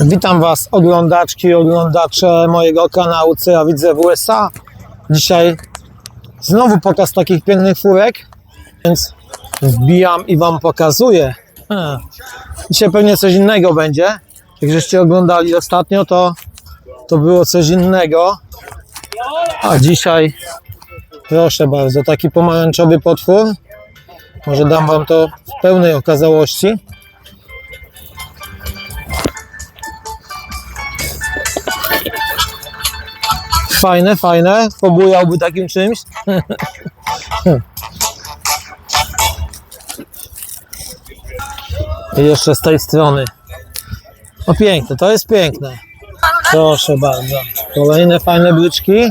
Witam Was, oglądaczki oglądacze mojego kanału, co ja widzę w USA. Dzisiaj znowu pokaz takich pięknych furek, więc wbijam i Wam pokazuję. Ha. Dzisiaj pewnie coś innego będzie. Jak żeście oglądali ostatnio, to, to było coś innego. A dzisiaj, proszę bardzo, taki pomarańczowy potwór. Może dam Wam to w pełnej okazałości. Fajne, fajne. Pobujałby takim czymś. I jeszcze z tej strony. No piękne, to jest piękne. Proszę bardzo. Kolejne fajne bryczki.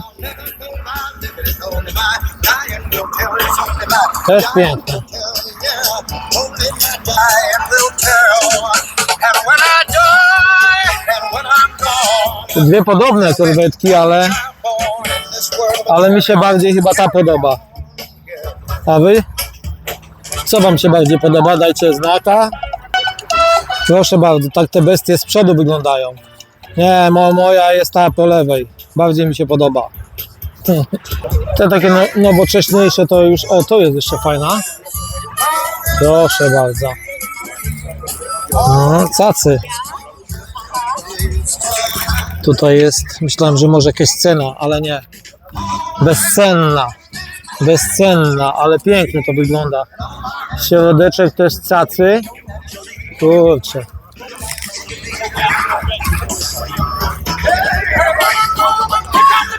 Też piękne. Dwie podobne korwetki, ale, ale mi się bardziej chyba ta podoba. A wy? Co wam się bardziej podoba? Dajcie znaka. Proszę bardzo, tak te bestie z przodu wyglądają. Nie, mo, moja jest ta po lewej. Bardziej mi się podoba. Te takie no, nowocześniejsze to już... O, to jest jeszcze fajna. Proszę bardzo. No, cacy. Tutaj jest, myślałem, że może jakaś cena, ale nie. Bezcenna. Bezcenna, ale pięknie to wygląda. Środeczek też cacy. Kurczę.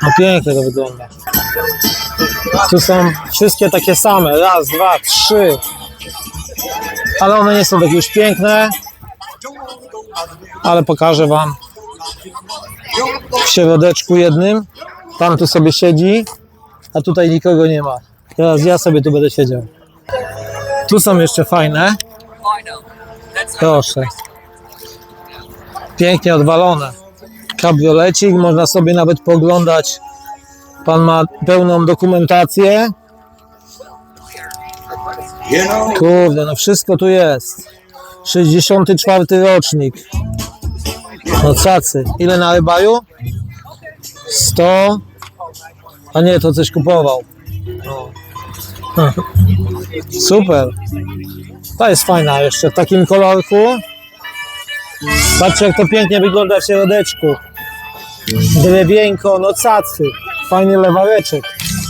No pięknie to wygląda. Tu są wszystkie takie same. Raz, dwa, trzy. Ale one nie są takie już piękne. Ale pokażę Wam w środeczku jednym. Tam tu sobie siedzi, a tutaj nikogo nie ma. Teraz ja sobie tu będę siedział. Tu są jeszcze fajne. Proszę. Pięknie odwalone. Kabriolecik, można sobie nawet poglądać. Pan ma pełną dokumentację. Kurde, no wszystko tu jest. 64 rocznik. No cacy. Ile na rybaju? 100. A nie, to coś kupował. No. Super. Ta jest fajna jeszcze w takim kolorku. Patrzcie jak to pięknie wygląda w środeczku. Drewienko, no cacy. Fajny lewareczek.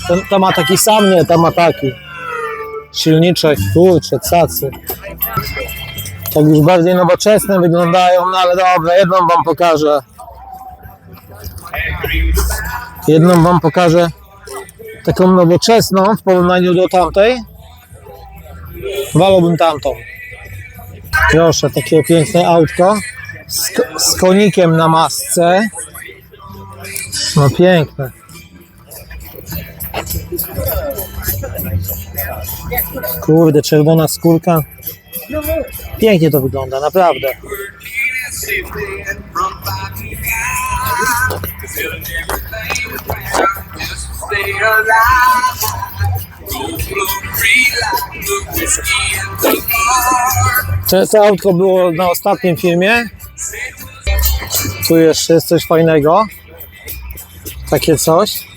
To, to ma taki sam, nie, to ma taki. Silniczek, kurczę, cacy. Tak już bardziej nowoczesne wyglądają, no ale dobra, jedną wam pokażę. Jedną wam pokażę taką nowoczesną w porównaniu do tamtej. Wolałbym tamtą. Proszę, takie piękne autko z, z konikiem na masce. No piękne. Kurde, czerwona skórka. Pięknie to wygląda, naprawdę. To, to autko było na ostatnim filmie. Tu jeszcze jest coś fajnego. Takie coś.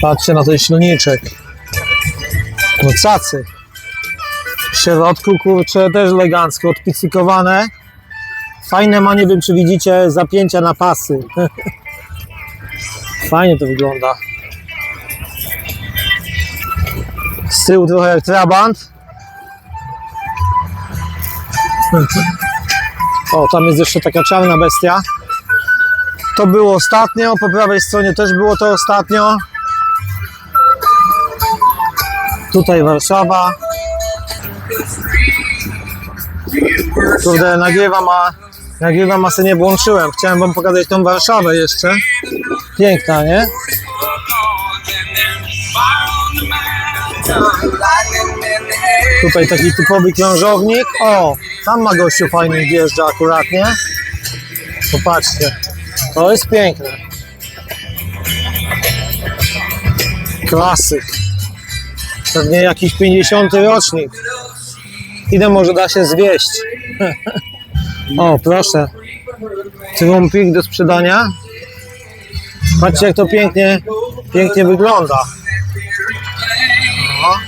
Patrzcie na ten silniczek. No cacy. W środku, kurczę, też elegancko, odpicykowane. Fajne ma, nie wiem czy widzicie, zapięcia na pasy. Fajnie to wygląda. Z tyłu trochę jak trabant. O, tam jest jeszcze taka czarna bestia. To było ostatnio, po prawej stronie też było to ostatnio. Tutaj Warszawa. Kurde, nagrywam, a nagrywam, a sobie nie włączyłem. Chciałem wam pokazać tą Warszawę jeszcze. Piękna, nie? Tutaj taki typowy krążownik. O, tam ma gościu fajnie wjeżdża akurat, nie? Popatrzcie. To jest piękne. Klasyk. Pewnie jakiś 50 rocznik. Ile może da się zwieść? O, proszę. Trumpik do sprzedania. Patrzcie, jak to pięknie, pięknie wygląda. O.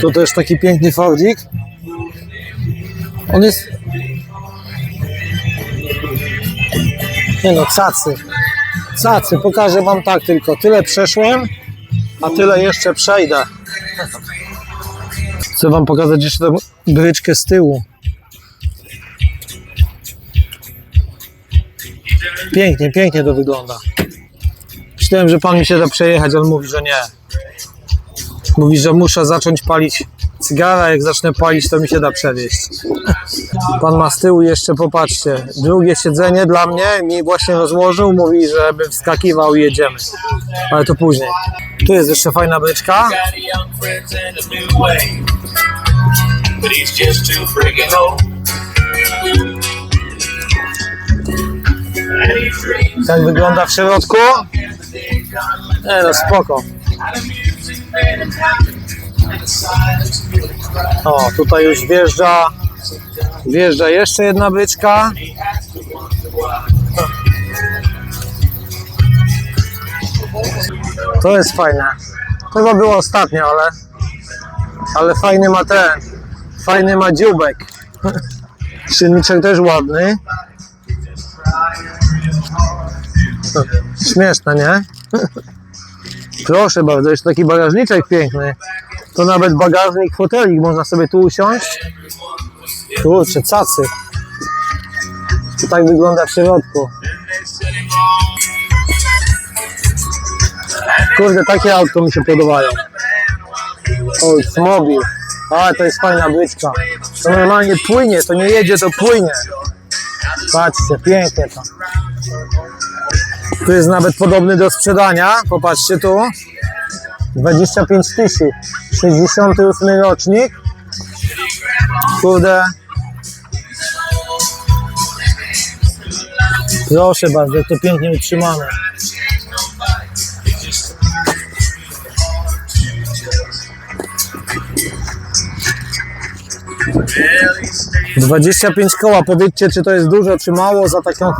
Tu też taki piękny Fordzik. On jest... Nie no, cacy. Cacy, pokażę wam tak tylko. Tyle przeszłem, a tyle jeszcze przejdę. Chcę wam pokazać jeszcze tę bryczkę z tyłu. Pięknie, pięknie to wygląda. Myślałem, że pan mi się da przejechać, ale mówi, że nie. Mówi, że muszę zacząć palić cygara, jak zacznę palić, to mi się da przewieźć. Pan ma z tyłu jeszcze, popatrzcie, drugie siedzenie dla mnie, mi właśnie rozłożył, mówi, żebym wskakiwał i jedziemy. Ale to później. Tu jest jeszcze fajna bryczka. Got a young friends and a new way. But he's just too friggin' old. And he dreams Tak wygląda w środku. Nie no, spoko. O, tutaj już wjeżdża, wjeżdża jeszcze jedna bryczka. To jest fajne. Chyba było ostatnio, ale, ale fajny ma ten, fajny ma dzióbek. Silniczek też ładny. Śmieszne, nie? Proszę bardzo, jeszcze taki bagażniczek piękny. To nawet bagażnik, fotelik, można sobie tu usiąść. Kurczę, cacy. To tak wygląda w środku. Kurde, takie autko mi się podobają. Oldsmobile. A, to jest fajna bryczka. To normalnie płynie, to nie jedzie, to płynie. Patrzcie, pięknie to. Tu jest nawet podobny do sprzedania. Popatrzcie tu. 25 tysięcy. 68 rocznik. Kurde. Proszę bardzo, to pięknie utrzymane. 25 koła, powiedzcie, czy to jest dużo, czy mało za taką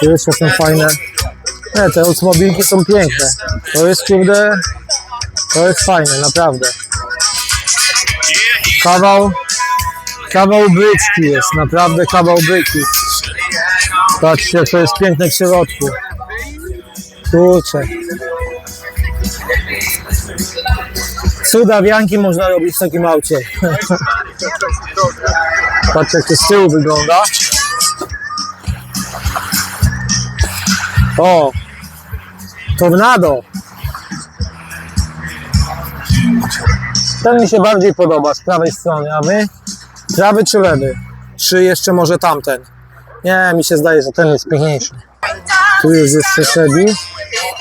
Tu jeszcze są fajne. Nie, te automobilki są piękne. To jest, kurde, to jest fajne, naprawdę. Kawał, kawał bryczki jest, naprawdę kawał bryczki. Patrzcie, to jest piękne w środku. Kurczę. Cuda wianki można robić w takim aucie. Patrzcie, jak to z tyłu wygląda. O! Tornado! Ten mi się bardziej podoba z prawej strony, a wy? Prawy czy lewy? Czy jeszcze może tamten? Nie, mi się zdaje, że ten jest piękniejszy. Tu jest jeszcze.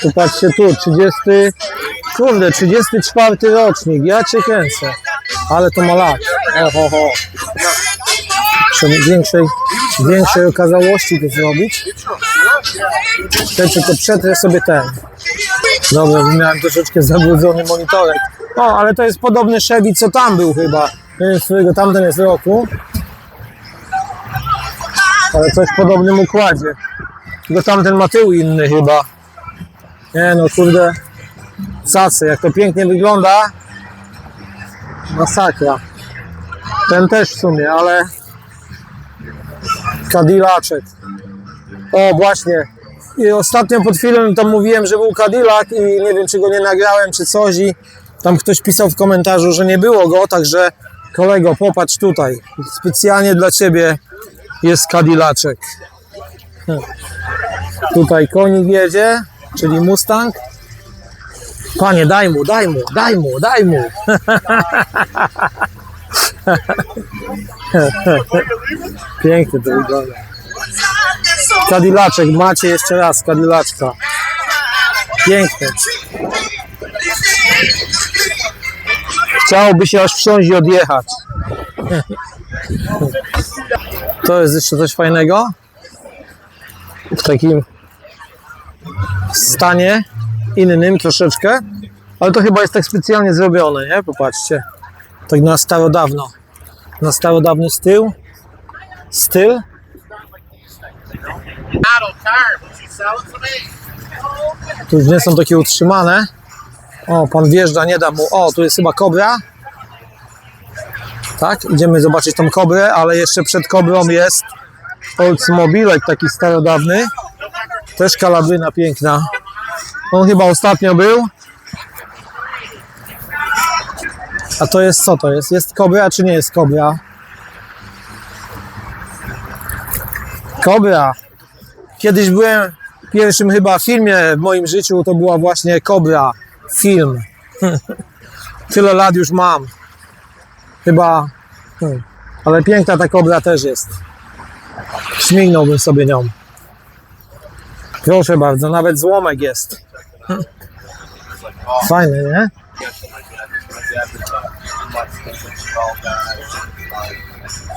Tu patrzcie tu, 30... Kurde, 34 rocznik, ja cię kręcę. Ale to ma lat. Oho, ho. Żeby większej, większej okazałości to zrobić. Chcę tylko przetrę sobie ten. Dobra, miałem troszeczkę zabrudzony monitorek. O, ale to jest podobny Chevy, co tam był chyba. Nie wiem, z którego tamten jest roku. Ale coś w podobnym układzie. Tylko tamten ma tył inny chyba. Nie no, kurde. Cacy, jak to pięknie wygląda. Masakra. Ten też w sumie, ale Cadillacek. O, właśnie. I ostatnio pod filmem tam mówiłem, że był Cadillac i nie wiem, czy go nie nagrałem, czy coś i tam ktoś pisał w komentarzu, że nie było go, także kolego, popatrz tutaj. Specjalnie dla Ciebie jest Cadillacek. Hm. Tutaj konik jedzie, czyli Mustang. Panie, daj mu, daj mu, daj mu, daj mu. Pięknie to wygląda. Cadillaczek, macie jeszcze raz Cadillaczka. Piękny. Chciałoby się aż wsiąść i odjechać. To jest jeszcze coś fajnego. W takim stanie innym troszeczkę. Ale to chyba jest tak specjalnie zrobione, nie? Popatrzcie. Tak na starodawno. Na starodawny styl. Styl. Tu już nie są takie utrzymane. O, pan wjeżdża, nie da mu. O, tu jest chyba kobra. Tak, idziemy zobaczyć tą kobrę, ale jeszcze przed kobrą jest Oldsmobilek taki starodawny. Też kalabryna piękna. On chyba ostatnio był. A to jest co to jest? Jest kobra czy nie jest kobra? Kobra. Kiedyś byłem w pierwszym chyba filmie w moim życiu, to była właśnie Kobra. Film. Tyle lat już mam. Chyba. hmm. Ale piękna ta kobra też jest. Śmignąłbym sobie nią. Proszę bardzo, nawet złomek jest. Fajny, nie?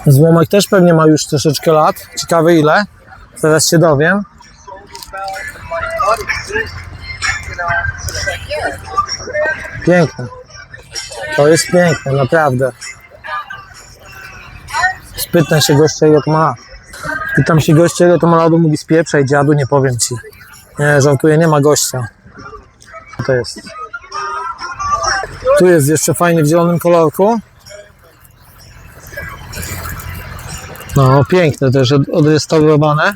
Złomek też pewnie ma już troszeczkę lat. Ciekawe ile. Zaraz się dowiem. Piękne. To jest piękne, naprawdę. Spytam się gościa, to ma. Pytam się gościa, ile to ma lat, mówi spieprzaj dziadu, nie powiem ci. Nie, żartuję, nie ma gościa. To jest? Tu jest jeszcze fajny w zielonym kolorku. No, piękne też, od- odrestaurowane.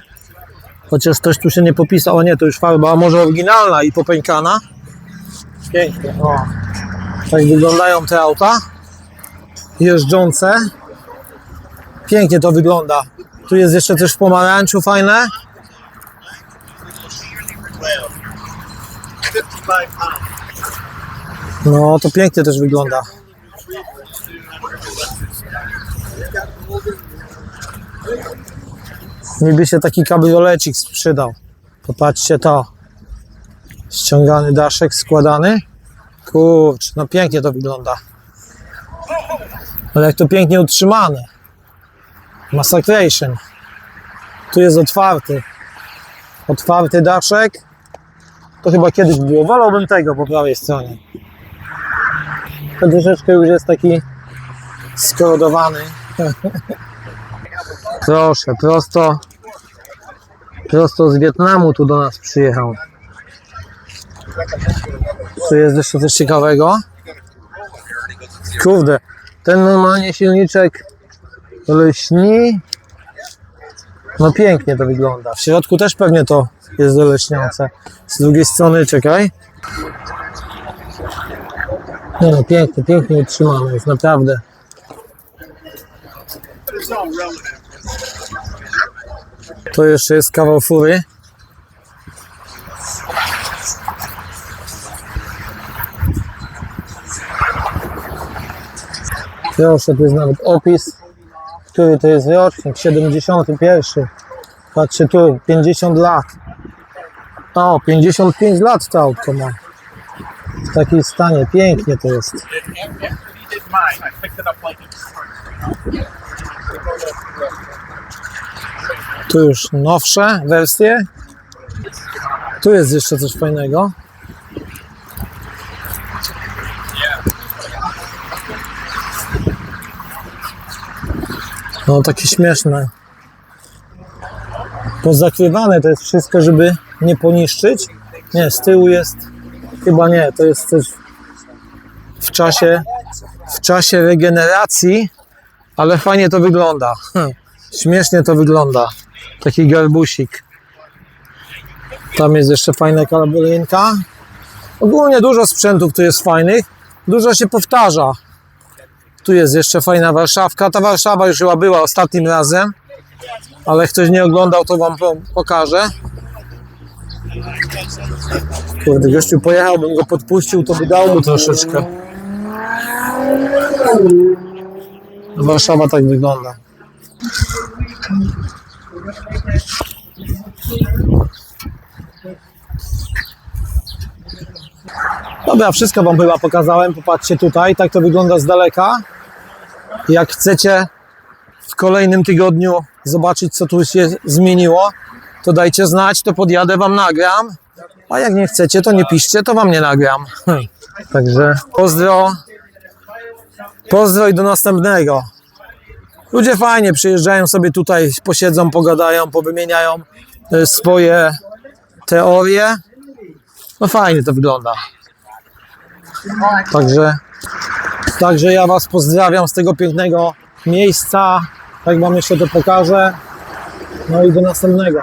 Chociaż ktoś tu się nie popisał, o nie, to już farba, a może oryginalna i popękana. Pięknie, o. Tak wyglądają te auta. Jeżdżące. Pięknie to wygląda. Tu jest jeszcze coś w pomarańczu fajne. 55 pounds. No, to pięknie też wygląda. Mi by się taki kabriolecik sprzedał. Popatrzcie to. Ściągany daszek, składany. Kurcz, no pięknie to wygląda. Ale jak to pięknie utrzymane. Massacration. Tu jest otwarty. Otwarty daszek. To chyba kiedyś było. Wolałbym tego po prawej stronie. To troszeczkę już jest taki skorodowany. Proszę, prosto, prosto z Wietnamu tu do nas przyjechał. Tu jest jeszcze coś ciekawego. Kurde, ten normalnie silniczek leśni. No pięknie to wygląda. W środku też pewnie to jest doleśniące. Z drugiej strony, czekaj. Nie no, pięknie, pięknie utrzymane jest, naprawdę. To jeszcze jest kawał fury. Proszę, tu jest nawet opis, który to jest rocznik, 71. Patrzcie tu, 50 lat. O, 55 lat to autko ma. W takim stanie, pięknie to jest. Tu już nowsze wersje. Tu jest jeszcze coś fajnego. No takie śmieszne. Pozakrywane to jest wszystko, żeby nie poniszczyć. Nie, z tyłu jest chyba nie, to jest coś w czasie w czasie regeneracji, ale fajnie to wygląda. Hm. Śmiesznie to wygląda. Taki garbusik. Tam jest jeszcze fajna kalabrynka. Ogólnie dużo sprzętów tu jest fajnych. Dużo się powtarza. Tu jest jeszcze fajna Warszawka. Ta Warszawa już chyba była ostatnim razem. Ale ktoś nie oglądał, to wam po- pokażę. Kurde, gościu pojechałbym go podpuścił, to by dał mu troszeczkę. Warszawa tak wygląda. Dobra, wszystko Wam chyba pokazałem. Popatrzcie tutaj, tak to wygląda z daleka. Jak chcecie w kolejnym tygodniu zobaczyć, co tu się zmieniło, to dajcie znać, to podjadę Wam nagram. A jak nie chcecie, to nie piszcie, to wam nie nagram. Także pozdro. Pozdro i do następnego. Ludzie fajnie przyjeżdżają sobie tutaj, posiedzą, pogadają, powymieniają e, swoje teorie. No fajnie to wygląda. Także, także ja Was pozdrawiam z tego pięknego miejsca. Tak Wam jeszcze to pokażę. No i do następnego.